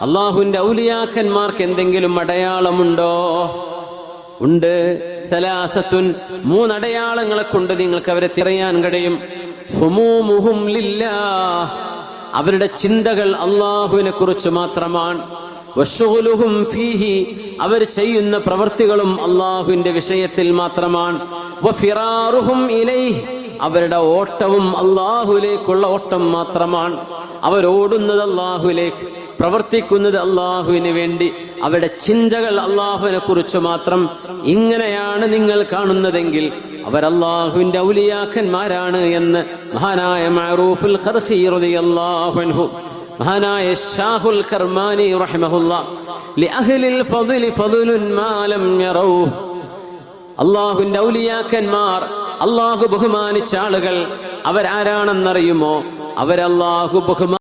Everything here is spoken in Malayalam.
അള്ളാഹുവിന്റെ ഔലിയാക്കന്മാർക്ക് എന്തെങ്കിലും അടയാളമുണ്ടോ? ഉണ്ട്. സലാസത്തുൻ മൂന്നടയാളങ്ങളെ കൊണ്ട് നിങ്ങൾക്ക് അവരെ തിറയാൻ കഴിയും. അവരുടെ ചിന്തകൾ അള്ളാഹുവിനെ കുറിച്ച് മാത്രമാണ്. അവർ ചെയ്യുന്ന പ്രവൃത്തികളും അള്ളാഹുവിന്റെ വിഷയത്തിൽ മാത്രമാണ്. അവരുടെ ഓട്ടവും അള്ളാഹുലേക്കുള്ള ഓട്ടം മാത്രമാണ്. അവരോടുന്നത് അള്ളാഹുലേക്ക് പ്രവർത്തിക്കുന്നത് അള്ളാഹുവിന് വേണ്ടി അവരുടെ ചിന്തകൾ അള്ളാഹുവിനെ കുറിച്ച് മാത്രം ഇങ്ങനെയാണ് നിങ്ങൾ കാണുന്നതെങ്കിൽ അവർ അള്ളാഹുവിന്റെ ഔലിയാക്കന്മാരാണ് എന്ന് മഹാനായ അൻഹു മഹാനായ ഷാഹുൽ കർമാനി റഹിമഹുല്ല ഫദ്ലി ഫദ്ലുൻ അള്ളാഹുവിന്റെ ഔലിയാക്കന്മാർ അള്ളാഹു ബഹുമാനിച്ച ആളുകൾ അവരാരാണെന്നറിയുമോ? അവരല്ലാഹു ബഹുമാ